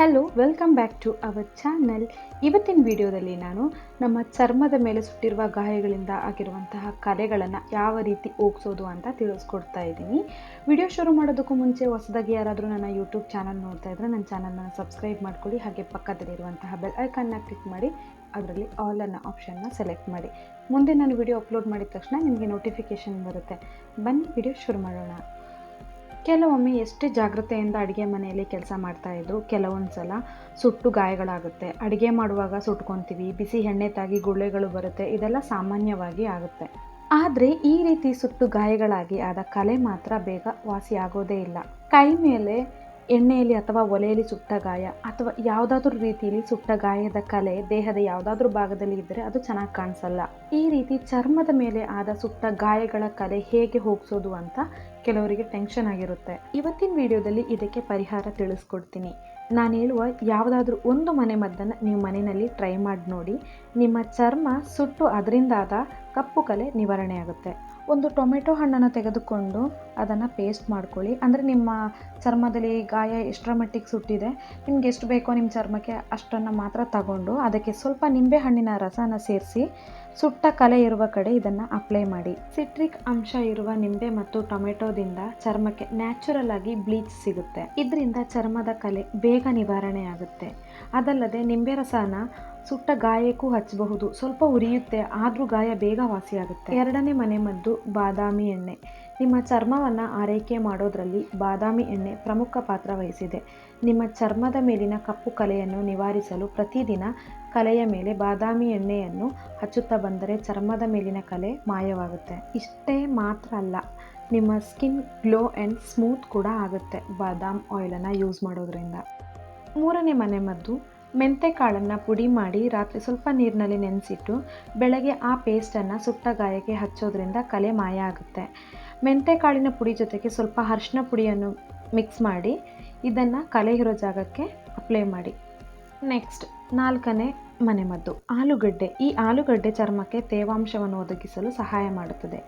Hello welcome back to our channel ಇವತ್ತಿನ ವಿಡಿಯೋದಲ್ಲಿ ನಾನು ನಮ್ಮ ಚರ್ಮದ ಮೇಲೆ ಸುಟ್ಟಿರುವ ಗಾಯಗಳಿಂದ ಆಗಿರುವಂತಹ ಕಲೆಗಳನ್ನು ಯಾವ ರೀತಿ ಹೋಗ್ಸೋದು ಅಂತ ತಿಳಿಸ್ಕೊಡ್ತಾ ಇದ್ದೀನಿ. ವಿಡಿಯೋ ಶುರು ಮಾಡೋದಕ್ಕೂ ಮುಂಚೆ ಹೊಸದಾಗಿ ಯಾರಾದರೂ ನನ್ನ ಯೂಟ್ಯೂಬ್ ಚಾನಲ್ ನೋಡ್ತಾ ಇದ್ದರೆ ನನ್ನ ಚಾನಲ್ನ ಸಬ್ಸ್ಕ್ರೈಬ್ ಮಾಡ್ಕೊಳ್ಳಿ. ಹಾಗೆ ಪಕ್ಕದಲ್ಲಿರುವಂತಹ ಬೆಲ್ ಐಕನ್ನ ಕ್ಲಿಕ್ ಮಾಡಿ, ಅದರಲ್ಲಿ ಆಲ್ ಅನ್ನೋ ಆಪ್ಷನ್ನ ಸೆಲೆಕ್ಟ್ ಮಾಡಿ. ಮುಂದೆ ನಾನು ವಿಡಿಯೋ ಅಪ್ಲೋಡ್ ಮಾಡಿದ ತಕ್ಷಣ ನಿಮಗೆ ನೋಟಿಫಿಕೇಷನ್ ಬರುತ್ತೆ. ಬನ್ನಿ ವಿಡಿಯೋ ಶುರು ಮಾಡೋಣ. ಕೆಲವೊಮ್ಮೆ ಎಷ್ಟೇ ಜಾಗ್ರತೆಯಿಂದ ಅಡುಗೆ ಮನೆಯಲ್ಲಿ ಕೆಲಸ ಮಾಡ್ತಾ ಇದ್ರು ಕೆಲವೊಂದು ಸಲ ಸುಟ್ಟು ಗಾಯಗಳಾಗುತ್ತೆ. ಅಡುಗೆ ಮಾಡುವಾಗ ಸುಟ್ಕೊತೀವಿ, ಬಿಸಿ ಎಣ್ಣೆ ತಾಗಿ ಗುಳ್ಳೆಗಳು ಬರುತ್ತೆ, ಇದೆಲ್ಲ ಸಾಮಾನ್ಯವಾಗಿ ಆಗುತ್ತೆ. ಆದರೆ ಈ ರೀತಿ ಸುಟ್ಟು ಗಾಯಗಳಾಗಿ ಆದ ಕಲೆ ಮಾತ್ರ ಬೇಗ ವಾಸಿ ಆಗೋದೇ ಇಲ್ಲ. ಕೈ ಮೇಲೆ ಎಣ್ಣೆಯಲ್ಲಿ ಅಥವಾ ಒಲೆಯಲ್ಲಿ ಸುಟ್ಟ ಗಾಯ ಅಥವಾ ಯಾವುದಾದ್ರೂ ರೀತಿಯಲ್ಲಿ ಸುಟ್ಟ ಗಾಯದ ಕಲೆ, ದೇಹದ ಯಾವುದಾದ್ರೂ ಭಾಗದಲ್ಲಿ ಇದ್ದರೆ ಅದು ಚೆನ್ನಾಗಿ ಕಾಣಿಸಲ್ಲ. ಈ ರೀತಿ ಚರ್ಮದ ಮೇಲೆ ಆದ ಸುಟ್ಟ ಗಾಯಗಳ ಕಲೆ ಹೇಗೆ ಹೋಗಿಸೋದು ಅಂತ ಕೆಲವರಿಗೆ ಟೆನ್ಷನ್ ಆಗಿರುತ್ತೆ. ಇವತ್ತಿನ ವಿಡಿಯೋದಲ್ಲಿ ಇದಕ್ಕೆ ಪರಿಹಾರ ತಿಳಿಸ್ಕೊಡ್ತೀನಿ. ನಾನು ಹೇಳುವ ಯಾವುದಾದ್ರೂ ಒಂದು ಮನೆ ಮದ್ದನ್ನು ನೀವು ಮನೆಯಲ್ಲಿ ಟ್ರೈ ಮಾಡಿ ನೋಡಿ. ನಿಮ್ಮ ಚರ್ಮ ಸುಟ್ಟು ಅದರಿಂದಾದ ಕಪ್ಪು ಕಲೆ ನಿವಾರಣೆ ಆಗುತ್ತೆ. ಒಂದು ಟೊಮೆಟೊ ಹಣ್ಣನ್ನು ತೆಗೆದುಕೊಂಡು ಅದನ್ನು ಪೇಸ್ಟ್ ಮಾಡ್ಕೊಳ್ಳಿ. ಅಂದರೆ ನಿಮ್ಮ ಚರ್ಮದಲ್ಲಿ ಗಾಯ ಎಷ್ಟರ ಮಟ್ಟಿಗೆ ಸುಟ್ಟಿದೆ. ನಿಮ್ಗೆ ಎಷ್ಟು ಬೇಕೋ ನಿಮ್ಮ ಚರ್ಮಕ್ಕೆ ಅಷ್ಟನ್ನು ಮಾತ್ರ ತಗೊಂಡು ಅದಕ್ಕೆ ಸ್ವಲ್ಪ ನಿಂಬೆ ಹಣ್ಣಿನ ರಸನ ಸೇರಿಸಿ ಸುಟ್ಟ ಕಲೆ ಇರುವ ಕಡೆ ಇದನ್ನು ಅಪ್ಲೈ ಮಾಡಿ. ಸಿಟ್ರಿಕ್ ಅಂಶ ಇರುವ ನಿಂಬೆ ಮತ್ತು ಟೊಮೆಟೊದಿಂದ ಚರ್ಮಕ್ಕೆ ನ್ಯಾಚುರಲ್ ಆಗಿ ಬ್ಲೀಚ್ ಸಿಗುತ್ತೆ. ಇದರಿಂದ ಚರ್ಮದ ಕಲೆ ಬೇಗ ನಿವಾರಣೆ ಆಗುತ್ತೆ. ಅದಲ್ಲದೆ ನಿಂಬೆ ರಸನ ಸುಟ್ಟ ಗಾಯಕ್ಕೂ ಹಚ್ಚಬಹುದು. ಸ್ವಲ್ಪ ಉರಿಯುತ್ತೆ, ಆದರೂ ಗಾಯ ಬೇಗ ವಾಸಿಯಾಗುತ್ತೆ ಎರಡನೇ ಮನೆ ಮದ್ದು ಬಾದಾಮಿ ಎಣ್ಣೆ. ನಿಮ್ಮ ಚರ್ಮವನ್ನು ಆರೈಕೆ ಮಾಡೋದರಲ್ಲಿ ಬಾದಾಮಿ ಎಣ್ಣೆ ಪ್ರಮುಖ ಪಾತ್ರ ವಹಿಸಿದೆ. ನಿಮ್ಮ ಚರ್ಮದ ಮೇಲಿನ ಕಪ್ಪು ಕಲೆಯನ್ನು ನಿವಾರಿಸಲು ಪ್ರತಿದಿನ ಕಲೆಯ ಮೇಲೆ ಬಾದಾಮಿ ಎಣ್ಣೆಯನ್ನು ಹಚ್ಚುತ್ತಾ ಬಂದರೆ ಚರ್ಮದ ಮೇಲಿನ ಕಲೆ ಮಾಯವಾಗುತ್ತೆ. ಇಷ್ಟೇ ಮಾತ್ರ ಅಲ್ಲ, ನಿಮ್ಮ ಸ್ಕಿನ್ ಗ್ಲೋ ಆ್ಯಂಡ್ ಸ್ಮೂತ್ ಕೂಡ ಆಗುತ್ತೆ ಬಾದಾಮ್ ಆಯಿಲನ್ನು ಯೂಸ್ ಮಾಡೋದ್ರಿಂದ. ಮೂರನೇ ಮನೆ ಮದ್ದು ಮೆಂತೆಕಾಳನ್ನು ಪುಡಿ ಮಾಡಿ ರಾತ್ರಿ ಸ್ವಲ್ಪ ನೀರಿನಲ್ಲಿ ನೆನೆಸಿಟ್ಟು ಬೆಳಗ್ಗೆ ಆ ಪೇಸ್ಟನ್ನು ಸುಟ್ಟ ಗಾಯಕ್ಕೆ ಹಚ್ಚೋದ್ರಿಂದ ಕಲೆ ಮಾಯ ಆಗುತ್ತೆ. ಮೆಂತೆ ಕಾಳಿನ ಪುಡಿ ಜೊತೆಗೆ ಸ್ವಲ್ಪ ಅರಿಶಿನ ಪುಡಿಯನ್ನು ಮಿಕ್ಸ್ ಮಾಡಿ ಇದನ್ನು ಕಲೆ ಇರೋ ಜಾಗಕ್ಕೆ ಅಪ್ಲೈ ಮಾಡಿ. ನೆಕ್ಸ್ಟ್ ನಾಲ್ಕನೇ ಮನೆಮದ್ದು. ಆಲೂಗಡ್ಡೆ. ಈ ಆಲೂಗಡ್ಡೆ ಚರ್ಮಕ್ಕೆ ತೇವಾಂಶವನ್ನು ಒದಗಿಸಲು ಸಹಾಯ ಮಾಡುತ್ತದೆ.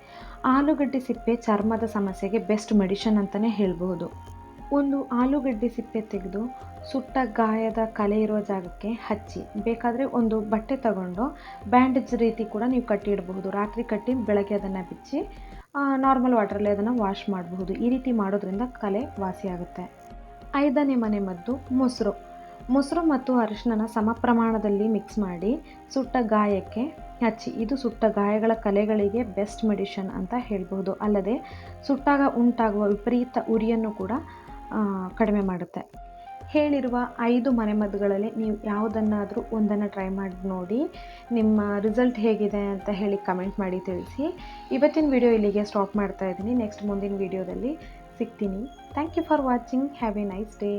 ಆಲೂಗಡ್ಡೆ ಸಿಪ್ಪೆ ಚರ್ಮದ ಸಮಸ್ಯೆಗೆ ಬೆಸ್ಟ್ ಮೆಡಿಷನ್ ಅಂತಲೇ ಹೇಳ್ಬಹುದು. ಒಂದು ಆಲೂಗಡ್ಡೆ ಸಿಪ್ಪೆ ತೆಗೆದು ಸುಟ್ಟ ಗಾಯದ ಕಲೆ ಇರೋ ಜಾಗಕ್ಕೆ ಹಚ್ಚಿ. ಬೇಕಾದರೆ ಒಂದು ಬಟ್ಟೆ ತಗೊಂಡು ಬ್ಯಾಂಡೇಜ್ ರೀತಿ ಕೂಡ ನೀವು ಕಟ್ಟಿಡಬಹುದು. ರಾತ್ರಿ ಕಟ್ಟಿ ಬೆಳಗ್ಗೆ ಅದನ್ನು ಬಿಚ್ಚಿ ನಾರ್ಮಲ್ ವಾಟ್ರಲ್ಲಿ ಅದನ್ನು ವಾಶ್ ಮಾಡಬಹುದು. ಈ ರೀತಿ ಮಾಡೋದ್ರಿಂದ ಕಲೆ ವಾಸಿಯಾಗುತ್ತೆ ಐದನೇ ಮನೆ ಮದ್ದು ಮೊಸರು. ಮೊಸರು ಮತ್ತು ಅರಿಶಿನ ಸಮ ಪ್ರಮಾಣದಲ್ಲಿ ಮಿಕ್ಸ್ ಮಾಡಿ ಸುಟ್ಟ ಗಾಯಕ್ಕೆ ಹಚ್ಚಿ. ಇದು ಸುಟ್ಟ ಗಾಯಗಳ ಕಲೆಗಳಿಗೆ ಬೆಸ್ಟ್ ಮೆಡಿಷನ್ ಅಂತ ಹೇಳ್ಬೋದು ಅಲ್ಲದೆ ಸುಟ್ಟಾಗ ಉಂಟಾಗುವ ವಿಪರೀತ ಉರಿಯನ್ನು ಕೂಡ ಕಡಿಮೆ ಮಾಡುತ್ತೆ. ಹೇಳಿರುವ ಐದು ಮನೆಮದ್ದುಗಳಲ್ಲಿ ನೀವು ಯಾವುದನ್ನಾದರೂ ಒಂದನ್ನು ಟ್ರೈ ಮಾಡಿ ನೋಡಿ, ನಿಮ್ಮ ರಿಸಲ್ಟ್ ಹೇಗಿದೆ ಅಂತ ಹೇಳಿ ಕಮೆಂಟ್ ಮಾಡಿ ತಿಳಿಸಿ. ಇವತ್ತಿನ ವಿಡಿಯೋ ಇಲ್ಲಿಗೆ ಸ್ಟಾಪ್ ಮಾಡ್ತಾ ಇದ್ದೀನಿ. ನೆಕ್ಸ್ಟ್ ಮುಂದಿನ ವಿಡಿಯೋದಲ್ಲಿ ಸಿಗ್ತೀನಿ. Thank you for watching have a nice day